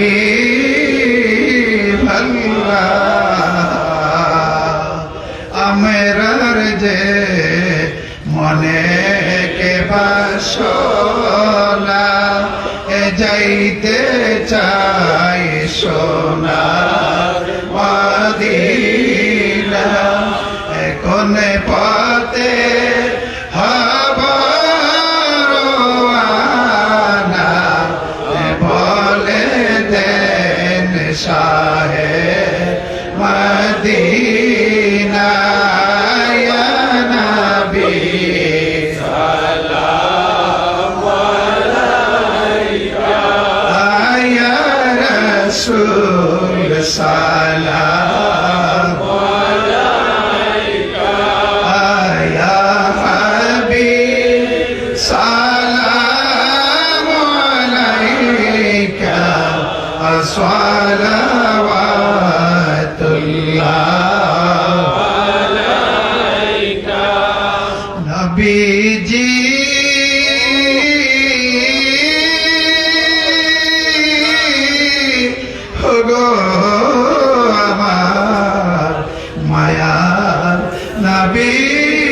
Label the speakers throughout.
Speaker 1: হাবিব আমরার যে মনে কে বাসনা এ যাইতে চাই সোনা কোন পথে salam হগো আমার মায়ার নবীজি।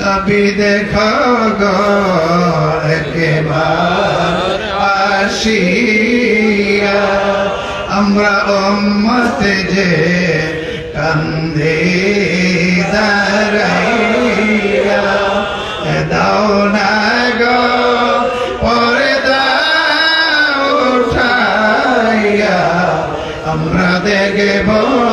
Speaker 1: নবী দেখো গো, একেবার আসিয়া আমরা উম্মত যে কান্দে দাঁড়াইয়া দাও না আমরা দেখব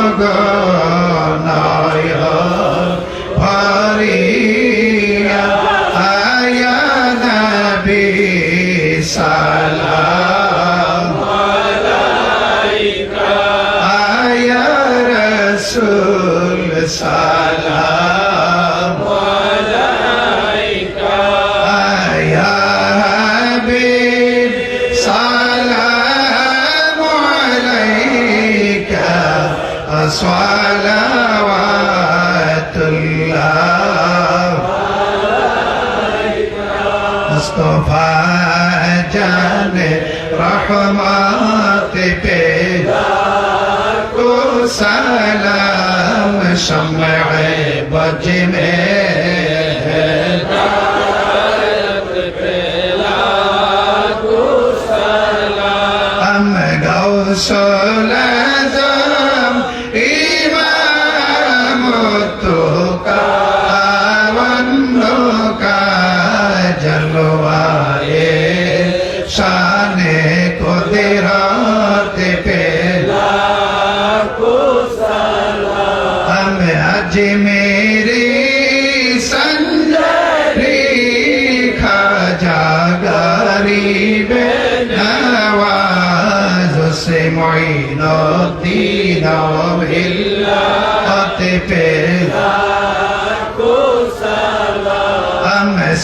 Speaker 1: صلوات الله مصطفى جان رحمات پہ کو سلام شمع بج میں হাবিবে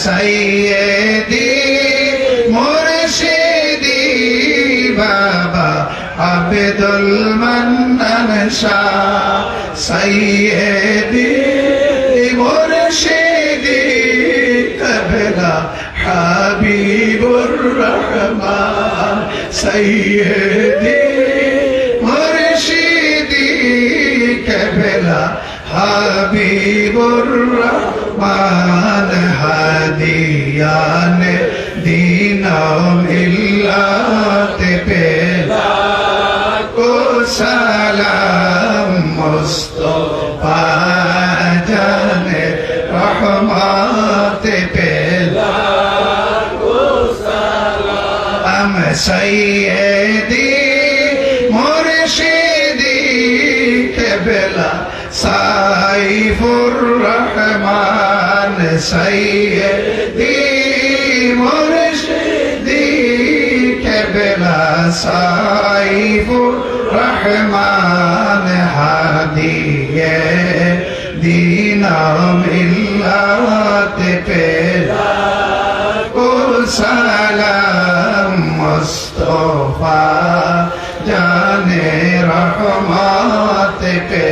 Speaker 1: সাইয়েদি মুর্শিদি বাবা আব্দুল মান্নান শাহ। সাইয়েদি रहमान सैयदी मुर्शिदी कबला हबीबुर रहमान हदियान दीना मिल्लात पेला को सलाम मुस्तफा जाने रहमत पे সৈয়দি মুর্শিদি কেবলা সাইফুর রহমান সৈয়দি মুর্শিদি কেবলা সাইফুর রহমান হাদিয়ে দিনা মিল্লাতে পেলা কুসালা মুস্তফা জানে রহমত পে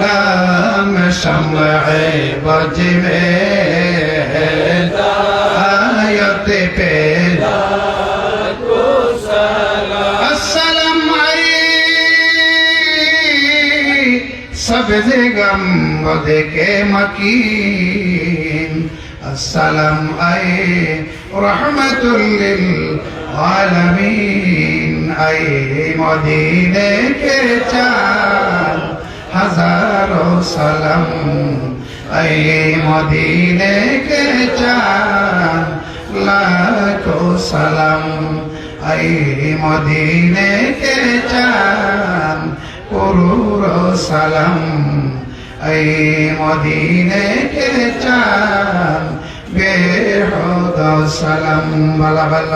Speaker 1: নাম সময় বজবে আয়ত পে সব যে গম দেখে মকিন السلام أي رحمة للعالمين أي مدينة كتاب হাজার সালাম। এই মদিনে কে চান লাখো সালাম। এই মদিনে কে চান করুর সালাম। এই মদিনে কে চান বেহদ সালাম বালা বালা।